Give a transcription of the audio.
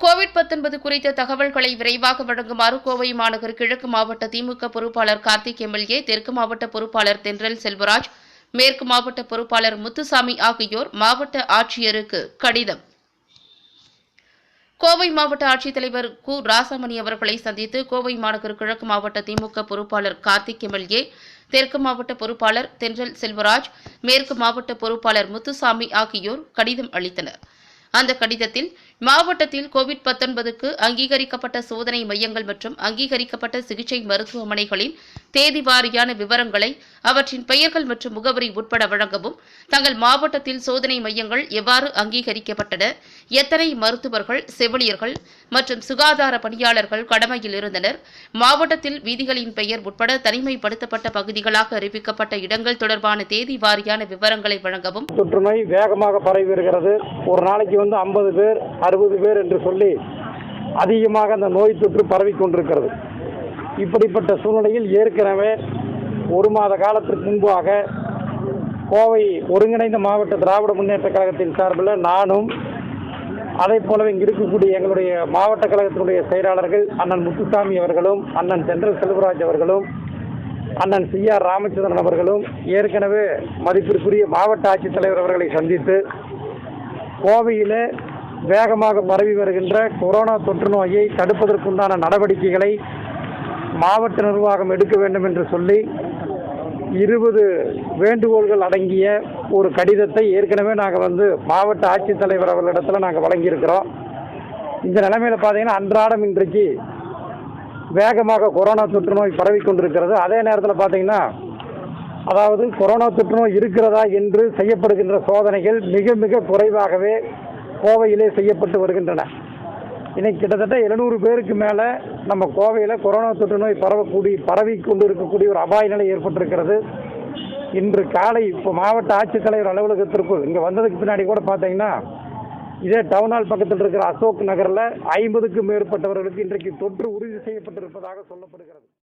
Covid 19 குறித்த தகவல்களை விரைவாக வழங்குமாறு கோவை மாநகர் கிழக்கு மாவட்ட திமுக பொறுப்பாளர் கார்த்திக் எம்எல்ஏ தெற்கு மாவட்ட பொறுப்பாளர் தென்றல் செல்வராஜ் மேற்கு மாவட்ட பொறுப்பாளர் முத்துசாமி ஆகியோர் மாவட்ட ஆட்சியருக்கு கடிதம். கோவை மாவட்ட ஆட்சித்தலைவர் கு. ராசாமணி அவர்களை சந்தித்து கோவை மாநகர் கிழக்கு மாவட்ட திமுக பொறுப்பாளர் கார்த்திக் எம்எல்ஏ தெற்கு மாவட்ட பொறுப்பாளர் தென்றல் செல்வராஜ் மேற்கு மாவட்ட பொறுப்பாளர் முத்துசாமி ஆகியோர் கடிதம் அளித்தனர். அந்த கடிதத்தில் மாவட்டத்தில் கோவிட் 19க்கு அங்கீகரிக்கப்பட்ட சோதனை மையங்கள் மற்றும் அங்கீகரிக்கப்பட்ட சிகிச்சை மருத்துவமனைகளின் தேதி வாரியான விவரங்களை அவற்றின் பெயர்கள் மற்றும் முகவரி உட்பட வழங்கவும் தங்கள் மாவட்டத்தில் சோதனை மையங்கள் எவ்வாறு அங்கீகரிக்கப்பட்டன எத்தனை மருத்துவர்கள் செவிலியர்கள் மற்றும் சுகாதார பணியாளர்கள் கடமையில் இருந்தனர் மாவட்டத்தில் வீதிகளின் பெயர் உட்பட தனிமைப்படுத்தப்பட்ட பகுதிகளாக அறிவிக்கப்பட்ட இடங்கள் தொடர்பான தேதி வாரியான விவரங்களை வழங்கவும். தொற்று நோய் வேகமாக பரவி வருகிறது. ஒரு நாளைக்கு வந்து ஐம்பது பேர் அறுபது பேர் என்று சொல்லி அதிகமாக அந்த நோய் தொற்று பரவி கொண்டிருக்கிறது. இப்படிப்பட்ட சூழ்நிலையில் ஏற்கனவே ஒரு மாத காலத்திற்கு முன்பாக கோவை ஒருங்கிணைந்த மாவட்ட திராவிட முன்னேற்ற கழகத்தின் சார்பில் நானும் அதே போலவே இங்கு இருக்கக்கூடிய எங்களுடைய மாவட்ட கழகத்தினுடைய செயலாளர்கள் அண்ணன் முத்துசாமி அவர்களும் அண்ணன் தென்றல் செல்வராஜ் அவர்களும் அண்ணன் சி ஆர் ராமச்சந்திரன் அவர்களும் ஏற்கனவே மதிப்பிற்குரிய மாவட்ட ஆட்சித்தலைவர் அவர்களை சந்தித்து கோவையில் வேகமாக பரவி வருகின்ற கொரோனா தொற்று நோயை தடுப்பதற்குண்டான நடவடிக்கைகளை மாவட்ட நிர்வாகம் எடுக்க வேண்டும் என்று சொல்லி இருபது வேண்டுகோள்கள் அடங்கிய ஒரு கடிதத்தை ஏற்கனவே நாங்கள் வந்து மாவட்ட ஆட்சித்தலைவர் அவர்களிடத்தில் நாங்கள் வழங்கியிருக்கிறோம். இந்த நிலைமையில் பார்த்தீங்கன்னா அன்றாடம் இன்றைக்கு வேகமாக கொரோனா தொற்று நோய் பரவி கொண்டிருக்கிறது. அதே நேரத்தில் பார்த்தீங்கன்னா அதாவது கொரோனா தொற்று நோய் இருக்கிறதா என்று செய்யப்படுகின்ற சோதனைகள் மிக மிக குறைவாகவே கோவையிலே செய்யப்பட்டு வருகின்றன. இன்னைக்கு கிட்டத்தட்ட எழுநூறு பேருக்கு மேலே நம்ம கோவையில் கொரோனா தொற்று நோய் பரவக்கூடிய பரவி கொண்டு இருக்கக்கூடிய ஒரு அபாய நிலை ஏற்பட்டிருக்கிறது. இன்று காலை இப்போ மாவட்ட ஆட்சித்தலைவர் அலுவலகத்திற்குள் இங்கே வந்ததுக்கு பின்னாடி கூட பார்த்தீங்கன்னா இதே டவுன் ஹால் பக்கத்தில் இருக்கிற அசோக் நகரில் ஐம்பதுக்கும் மேற்பட்டவர்களுக்கு இன்றைக்கு தொற்று உறுதி செய்யப்பட்டிருப்பதாக சொல்லப்படுகிறது.